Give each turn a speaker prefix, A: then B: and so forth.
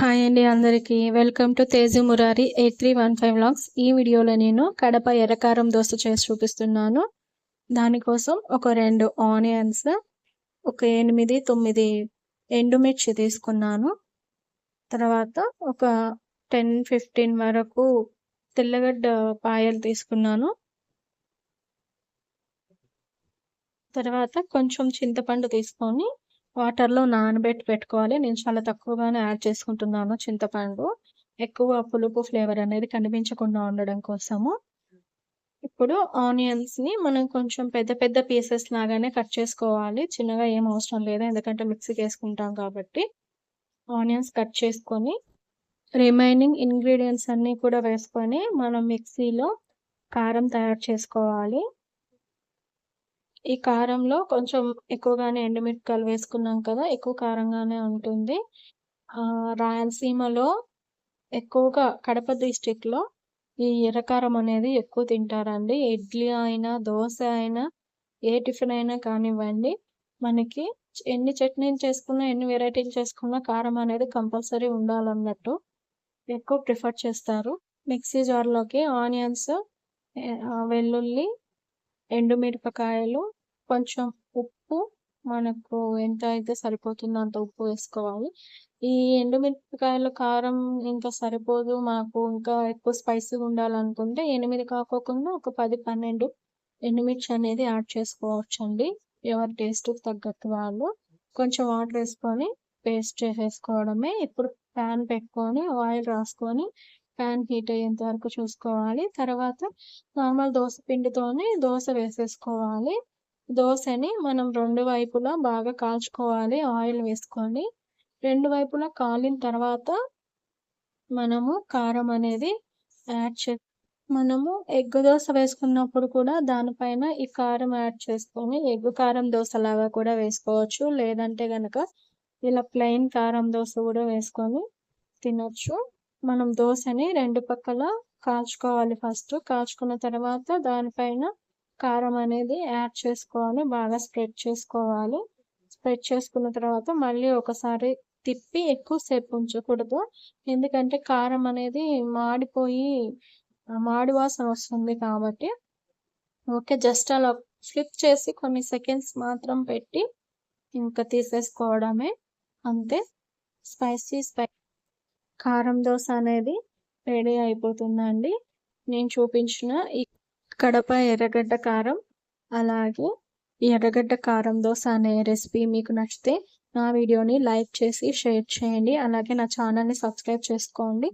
A: Hi అండి అందరికీ. Welcome to Teju Murari eight three one five lakhs ఈ వీడియోలో నేను కడప ఎర్రకారం దోశ చేసి చూపిస్తున్నాను. దానికోసం ఒక రెండు ఆనియన్స్ ఒక ఎనిమిది తొమ్మిది ఎండుమిర్చి తీసుకున్నాను. తర్వాత ఒక టెన్ ఫిఫ్టీన్ వరకు తెల్లగడ్డ పాయలు తీసుకున్నాను. తర్వాత కొంచెం చింతపండు తీసుకొని వాటర్లో నానబెట్టి పెట్టుకోవాలి. నేను చాలా తక్కువగానే యాడ్ చేసుకుంటున్నాను చింతపండు. ఎక్కువ పులుపు ఫ్లేవర్ అనేది కనిపించకుండా ఉండడం కోసము. ఇప్పుడు ఆనియన్స్ని మనం కొంచెం పెద్ద పెద్ద పీసెస్ లాగానే కట్ చేసుకోవాలి. చిన్నగా ఏం అవసరం లేదు. ఎందుకంటే మిక్సీకి వేసుకుంటాం కాబట్టి ఆనియన్స్ కట్ చేసుకొని రిమైనింగ్ ఇంగ్రీడియంట్స్ అన్నీ కూడా వేసుకొని మనం మిక్సీలో కారం తయారు చేసుకోవాలి. ఈ కారంలో కొంచెం ఎక్కువగానే ఎండుమిరపకాయలు వేసుకున్నాం కదా ఎక్కువ కారంగానే ఉంటుంది. రాయలసీమలో ఎక్కువగా కడప డిస్టిక్లో ఈ ఎర్రకారం అనేది ఎక్కువ తింటారండి. ఇడ్లీ అయినా దోశ అయినా ఏ టిఫిన్ అయినా కానివ్వండి మనకి ఎన్ని చట్నీలు చేసుకున్నా ఎన్ని వెరైటీలు చేసుకున్నా కారం అనేది కంపల్సరీ ఉండాలన్నట్టు ఎక్కువ ప్రిఫర్ చేస్తారు. మిక్సీ జార్లోకి ఆనియన్స్ వెల్లుల్లి ఎండుమిరపకాయలు కొంచెం ఉప్పు మనకు ఎంత అయితే సరిపోతుందో అంత ఉప్పు వేసుకోవాలి. ఈ ఎండుమిరపకాయలు కారం ఇంకా సరిపోదు మాకు ఇంకా ఎక్కువ స్పైసీగా ఉండాలనుకుంటే ఎనిమిది కాకోకుండా ఒక పది పన్నెండు ఎండుమిర్చి అనేది యాడ్ చేసుకోవచ్చండి. ఎవరి టేస్ట్కి తగ్గట్టు వాళ్ళు. కొంచెం వాటర్ వేసుకొని పేస్ట్ చేసేసుకోవడమే. ఇప్పుడు ప్యాన్ పెట్టుకొని ఆయిల్ రాసుకొని ప్యాన్ హీట్ అయ్యేంత వరకు చూసుకోవాలి. తర్వాత నార్మల్ దోశ పిండితోని దోశ వేసేసుకోవాలి. దోశని మనం రెండు వైపులా బాగా కాల్చుకోవాలి ఆయిల్ వేసుకొని. రెండు వైపులా కాలిన తర్వాత మనము కారం అనేది యాడ్ చే మనము ఎగ్ దోశ వేసుకున్నప్పుడు కూడా దానిపైన ఈ కారం యాడ్ చేసుకొని ఎగ్ కారం దోశ లాగా కూడా వేసుకోవచ్చు. లేదంటే కనుక ఇలా ప్లెయిన్ కారం దోశ కూడా వేసుకొని తినొచ్చు. మనం దోశని రెండు పక్కల కాల్చుకోవాలి ఫస్ట్. కాల్చుకున్న తర్వాత దానిపైన కారం అనేది యాడ్ చేసుకోవాలి. బాగా స్ప్రెడ్ చేసుకోవాలి. స్ప్రెడ్ చేసుకున్న తర్వాత మళ్ళీ ఒకసారి తిప్పి ఎక్కువసేపు ఉంచకూడదు. ఎందుకంటే కారం అనేది మాడిపోయి మాడి వాసన వస్తుంది కాబట్టి. ఓకే జస్ట్ అలా ఫ్లిప్ చేసి కొన్ని సెకండ్స్ మాత్రం పెట్టి ఇంకా తీసేసుకోవడమే. అంతే. స్పైసీ స్పై కారం దోశ అనేది రెడీ అయిపోతుందండి. నేను చూపించిన ఈ కడప ఎర్రగడ్డ కారం అలాగే ఎర్రగడ్డ కారం దోశ అనే రెసిపీ మీకు నచ్చితే నా వీడియోని లైక్ చేసి షేర్ చేయండి. అలాగే నా ఛానల్ని సబ్స్క్రైబ్ చేసుకోండి.